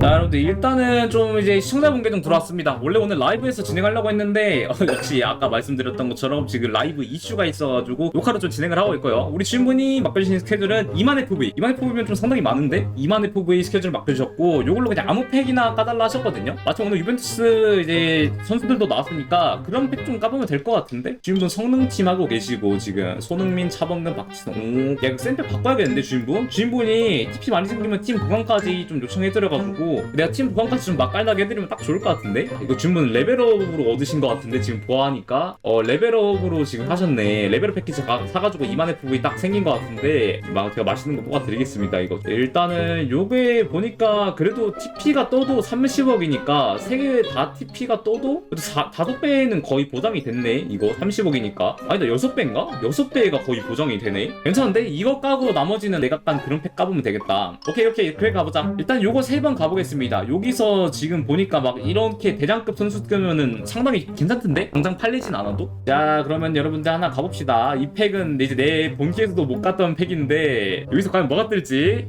자 여러분들 일단은 좀 이제 시청자분께 좀 들어왔습니다. 원래 오늘 라이브에서 진행하려고 했는데 어, 역시 아까 말씀드렸던 것처럼 지금 라이브 이슈가 있어가지고 녹화로 좀 진행을 하고 있고요. 우리 주인분이 맡겨주신 스케줄은 2만 FV 2만 FV면 좀 상당히 많은데? 2만 FV 스케줄 맡겨주셨고 요걸로 그냥 아무 팩이나 까달라 하셨거든요. 마침 오늘 유벤투스 이제 선수들도 나왔으니까 그런 팩 좀 까보면 될 것 같은데? 주인분 성능팀 하고 계시고 지금 손흥민 차범근 박지성 오야 이거 센팩 바꿔야겠는데 주인분? 주인분이 TP 많이 생기면 팀 보강까지 좀 요청해드려가지고 내가 팀 보강까지 좀 맛깔나게 해드리면 딱 좋을 것 같은데? 이거 주인분 레벨업으로 얻으신 것 같은데 지금 보아하니까? 어 레벨업으로 지금 하셨네. 레벨업 패키지 가- 사가지고 2만 FV 딱 생긴 것 같은데 막 제가 맛있는 거 뽑아드리겠습니다 이거. 일단은 요게 보니까 그래도 TP가 떠도 30억이니까 세 개 다 TP가 떠도 그래도 사, 다섯 배는 거의 보장이 됐네 이거. 30억이니까. 아니다 여섯 배인가? 여섯 배가 거의 보장이 되네. 괜찮은데? 이거 까고 나머지는 내가 깐 그런 팩 까보면 되겠다. 오케이 오케이. 그래 가보자. 일단 요거 세번가 보겠습니다. 여기서 지금 보니까 막 이렇게 대장급 선수 끄면은 상당히 괜찮던데? 당장 팔리진 않아도? 자 그러면 여러분들 하나 가봅시다. 이 팩은 이제 내 본기에서도 못 갔던 팩인데 여기서 과연 뭐가 뜰지?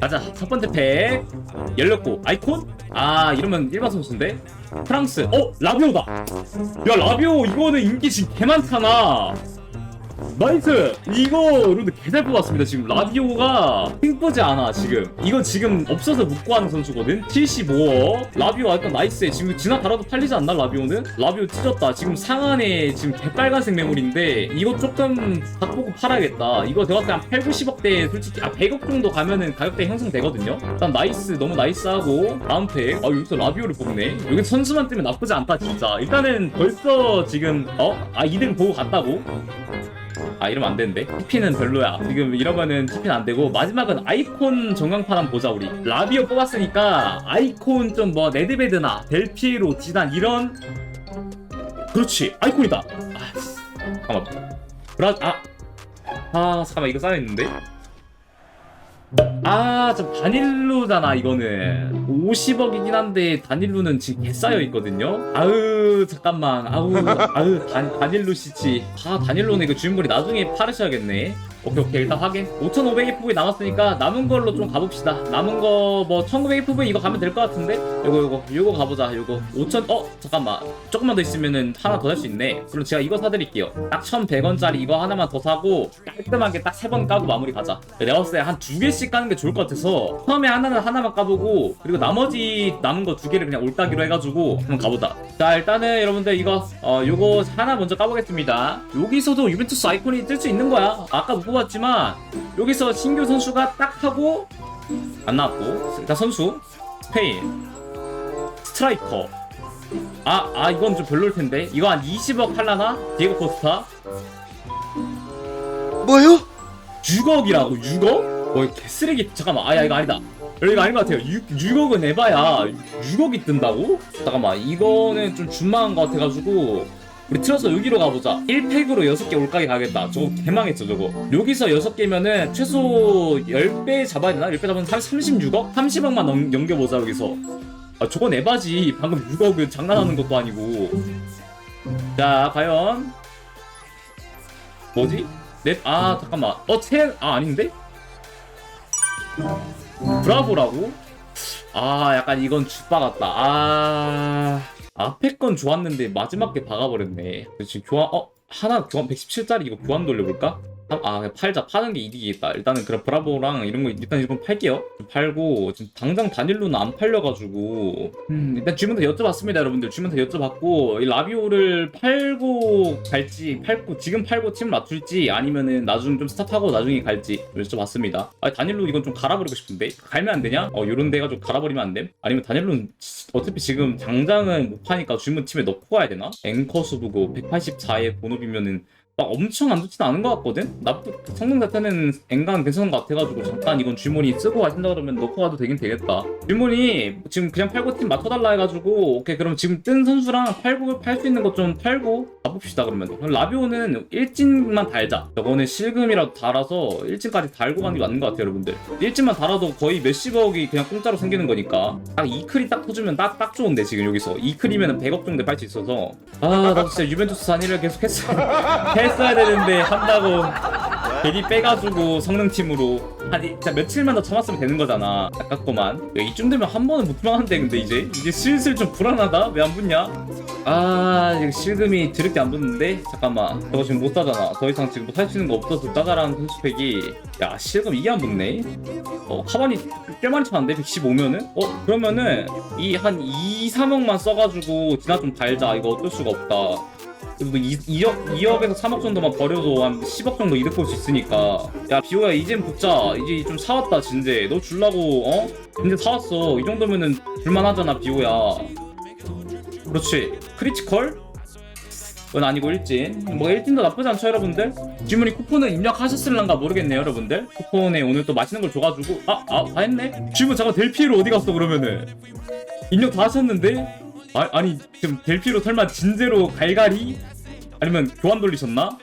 가자 첫 번째 팩. 열렸고 아이콘? 아 이러면 일반 선수인데? 프랑스. 어 라비오다. 야 라비오 이거는 인기 지금 개 많잖아 나이스! 이거 여러분들 개잘 뽑았습니다 지금. 라비오가 핑쁘지 않아 지금. 이거 지금 없어서 못 구하는 선수거든? 75억. 라비오 약간 나이스해. 지금 지나 달아도 팔리지 않나 라비오는? 라비오 찢었다. 지금 상한에 지금 개빨간색 매물인데 이거 조금 바꾸고 팔아야겠다. 이거 내가 그냥 8, 90억대 솔직히 아 100억 정도 가면은 가격대 형성되거든요? 일단 나이스 너무 나이스하고 다음 팩 아 여기서 라비오를 뽑네. 여기 선수만 뜨면 나쁘지 않다 진짜. 일단은 벌써 지금 어? 아 2등 보고 갔다고? 아 이러면 안 되는데? TP는 별로야. 지금 이러면은 TP는 안 되고 마지막은 아이콘 정강판 한번 보자 우리. 라비오 뽑았으니까 아이콘 좀 뭐 네드베드나 델피에로 지단 이런. 그렇지. 아이콘이다. 아 씨. 잠깐만. 브라 아. 아, 잠깐만. 이거 쌓여있는데 아, 저 다닐루잖아, 이거는. 50억이긴 한데, 다닐루는 지금 개 쌓여있거든요? 아으, 잠깐만. 아우, 아으, 다, 다닐루 씨치. 아, 다닐루는 이거 주인분이 나중에 팔으셔야겠네. 오케이, 오케이. 일단 확인. 5,500 FV 남았으니까, 남은 걸로 좀 가봅시다. 남은 거, 뭐, 1,900 FV 이거 가면 될 것 같은데? 요거, 요거, 요거 가보자, 요거. 5,000, 어, 잠깐만. 조금만 더 있으면은 하나 더 살 수 있네. 그럼 제가 이거 사드릴게요. 딱 1,100원짜리 이거 하나만 더 사고, 깔끔하게 딱 세 번 까고 마무리 가자. 내가 봤을 때 한 두 개씩 까는 게 좋을 것 같아서 처음에 하나는 하나만 까보고 그리고 나머지 남은 거 두 개를 그냥 올따기로 해가지고 한번 가보자. 자 일단은 여러분들 이거 어 요거 하나 먼저 까보겠습니다. 여기서도 유벤투스 아이콘이 뜰 수 있는 거야. 아까 못 뽑았지만 여기서 신규 선수가 딱 하고 안 나왔고 일단 선수 스페인 스트라이커 아, 아, 이건 좀 별로일 텐데. 이거 한 20억 할라나? 디에고 코스타? 뭐요? 6억이라고 6억? 어 개쓰레기 잠깐만 아야 이거 아니다 이거 아닌 것 같아요 6, 6억은 에바야 6억이 뜬다고? 잠깐만 이거는 좀 준망한 것 같아가지고 우리 틀어서 여기로 가보자 1팩으로 6개 올가게 가겠다 저거 개망했죠 저거 여기서 6개면은 최소 10배 잡아야 되나? 10배 잡으면 36억? 30억만 넘, 넘겨보자 여기서 아 저건 에바지 방금 6억은 장난하는 것도 아니고 자 과연 뭐지? 넷, 아, 잠깐만. 어, 첸, 아, 아닌데? 브라보라고? 아, 약간 이건 죽바 같다. 아, 앞에 건 좋았는데 마지막 게 박아버렸네. 지금 교환, 어, 하나 교환 117짜리 이거 교환 돌려볼까? 아, 아, 팔자. 파는 게 이득이겠다. 일단은 그럼 브라보랑 이런 거 일단 이건 팔게요. 좀 팔고 지금 당장 단일로는 안 팔려가지고 음, 일단 주문도 여쭤봤습니다, 여러분들. 주문도 여쭤봤고 이 라비오를 팔고 갈지, 팔고 지금 팔고 팀을 맞출지 아니면은 나중 좀 스탑하고 나중에 갈지 좀 여쭤봤습니다. 아, 단일로 이건 좀 갈아버리고 싶은데 갈면 안 되냐? 어, 요런 데가 좀 갈아버리면 안 돼? 아니면 단일로는 어차피 지금 당장은 못 파니까 주문 팀에 넣고 가야 되나? 앵커 수보고 184의 본업이면은 막 엄청 안 좋진 않은 것 같거든? 나쁘, 성능 자체는 엔간 괜찮은 것 같아가지고 잠깐 이건 주문이 쓰고 가신다 그러면 넣고 가도 되긴 되겠다. 주문이 지금 그냥 팔고 팀 맡아달라 해가지고 오케이 그럼 지금 뜬 선수랑 팔고 팔 수 있는 것 좀 팔고 가봅시다 그러면. 그럼 라비오는 일진만 달자. 저거는 실금이라도 달아서 일진까지 달고 가는 게 맞는 것 같아요 여러분들. 일진만 달아도 거의 몇십억이 그냥 공짜로 생기는 거니까 딱 이클이 딱 터주면 딱, 딱 좋은데 지금 여기서 이클이면 100억 정도 팔 수 있어서 아 나도 진짜 유벤투스 단일을 계속 했어야 했어야 되는데 한다고 괜히 빼가지고 성능팀으로. 한 이- 진짜 며칠만 더 참았으면 되는 거잖아. 아깝구만. 야, 이쯤 되면 한 번은 붙으면 하는데 근데 이제. 이제 슬슬 좀 불안하다? 왜 안 붙냐? 아 지금 실금이 드럽게 안 붙는데? 잠깐만. 저거 지금 못 사잖아. 더 이상 지금 살 수 있는 거 없어서 따가라는 선수팩이. 야 실금 이게 안 붙네? 어 카반이 꽤 많이 차는데 115면은? 어 그러면은 이 한 2, 3억만 써가지고 지나 좀 달자. 이거 어쩔 수가 없다 그래도 2, 2억, 2억에서 3억 정도만 버려도 한 10억 정도 이득 볼 수 있으니까. 야 비오야 이젠 붙자. 이제 좀 사왔다 진제 너 줄라고 어? 진제 사왔어. 이 정도면은 줄만하잖아 비오야. 그렇지. 크리티컬? 그건 아니고 일진. 뭐 일진도 나쁘지 않죠 여러분들? 주문이 쿠폰을 입력하셨을란가 모르겠네요 여러분들. 쿠폰에 오늘 또 맛있는 걸 줘가지고. 아아다 했네? 주문 잠깐 델피로 어디 갔어 그러면은? 입력 다 하셨는데 아, 아니 지금 델피로 설마 진제로 갈갈이 아니면 교환 돌리셨나?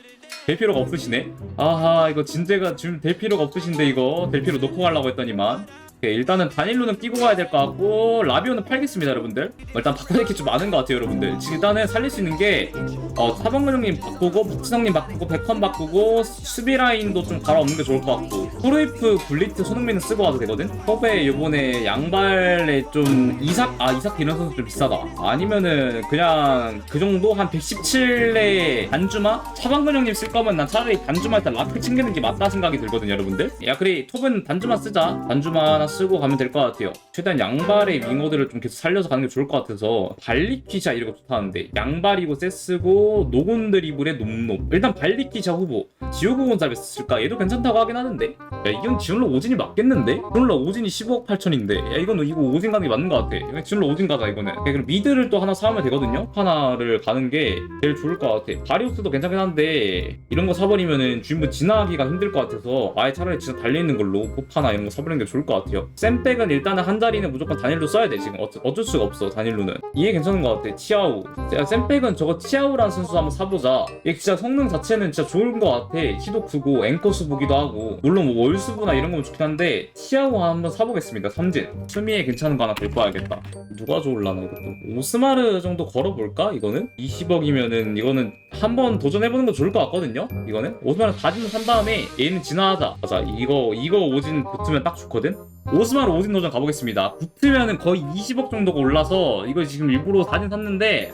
될 필요가 없으시네. 아하 이거 진제가 지금 될 필요가 없으신데 이거 될 필요 놓고 가려고 했더니만. 오케이, 일단은 단일로는 끼고 가야 될 것 같고 라비오는 팔겠습니다 여러분들. 어, 일단 바꿔야 게좀 많은 것 같아요 여러분들. 일단은 살릴 수 있는 게 어, 사방근형님 바꾸고 박지성님 바꾸고 백헌 바꾸고 수비 라인도 좀 갈아엎는 게 좋을 것 같고 프로이프 굴리트 손흥민은 쓰고 와도 되거든. 컵에 요번에 양발에 좀 이삭 아 이삭 이런 선수 좀 비싸다. 아니면은 그냥 그 정도 한 117에 단주마 사방근형님 쓸 거면 난 차라리 단주마 일단 라크 챙기는 게 맞다 생각이 들거든 여러분들. 야 그래 톱은 단주마 쓰자. 단주마 하나 쓰고 가면 될 것 같아요. 최대한 양발의 윙어들을 좀 계속 살려서 가는 게 좋을 것 같아서 발리키샤 이런 거 좋다는데 양발이고 세스고 노곤 드리블의 놈놈. 일단 발리키샤 후보 지오고 곤살베스 쓸까? 얘도 괜찮다고 하긴 하는데. 야 이건 지올로 오진이 맞겠는데? 지올로 오진이 15억 8천인데. 야 이건 이거 오진 가는 게 맞는 것 같아. 지올로 오진 가자 이거는. 야, 그럼 미드를 또 하나 사면 되거든요? 하나를 가는 게 제일 좋을 것 같아. 바리우스도 괜찮긴 한데 이런 거 사버리면은 주인분 진화하기가 힘들 것 같아서 아예 차라리 진짜 달려있는 걸로 포파나 이런 거 사버리는 게 좋을 것 같아요 샘백은 일단은 한 자리는 무조건 단일로 써야 돼 지금. 어쩔, 어쩔 수가 없어 단일로는. 이게 괜찮은 것 같아 치아우 야, 샘백은 저거 치아우라는 선수 한번 사보자. 얘 진짜 성능 자체는 진짜 좋은 것 같아. 키도 크고 앵커스 보기도 하고. 물론 뭐 월수부나 이런 거면 좋긴 한데 치아우 한번 사보겠습니다 삼진. 수미에 괜찮은 거 하나 데리고 와야겠다. 누가 좋을라나 이것도. 오스마르 정도 걸어볼까 이거는? 20억이면은 이거는 한번 도전해보는 거 좋을 것 같거든요 이거는? 오스마르 다진 산 다음에 얘는 진화하자. 맞아 이거 이거 오진 붙으면 딱 좋거든 오스마르 오진 도전 가보겠습니다. 붙으면은 거의 20억 정도가 올라서 이거 지금 일부러 사진 샀는데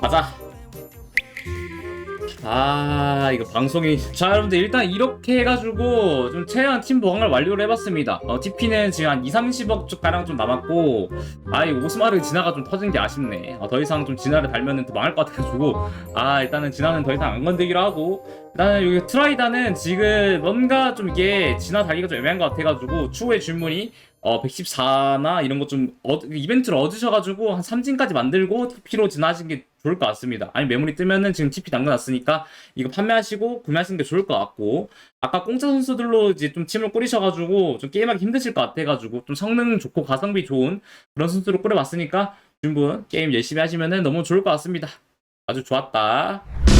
가자 아 이거 방송이 자 여러분들 일단 이렇게 해가지고 좀 최대한 팀 보강을 완료를 해봤습니다. 어 TP는 지금 한 2, 30억 쪽 가량 좀 남았고 아이 오스마르 진화가 좀 터진 게 아쉽네. 어, 더 이상 좀 진화를 달면은 또 망할 것 같아가지고 아 일단은 진화는 더 이상 안 건드기로 하고 일단은 여기 트라이다는 지금 뭔가 좀 이게 진화 달기가 좀 애매한 것 같아가지고 추후에 질문이 어 114나 이런 거 좀 이벤트를 얻으셔가지고 한 3진까지 만들고 TP로 진화하시는 게 좋을 것 같습니다. 아니 메모리 뜨면은 지금 TP 남겨놨으니까 이거 판매하시고 구매하시는 게 좋을 것 같고 아까 공짜 선수들로 이제 좀 팀을 꾸리셔가지고 좀 게임하기 힘드실 것 같아가지고 좀 성능 좋고 가성비 좋은 그런 선수로 꾸려봤으니까 준분 게임 열심히 하시면은 너무 좋을 것 같습니다. 아주 좋았다.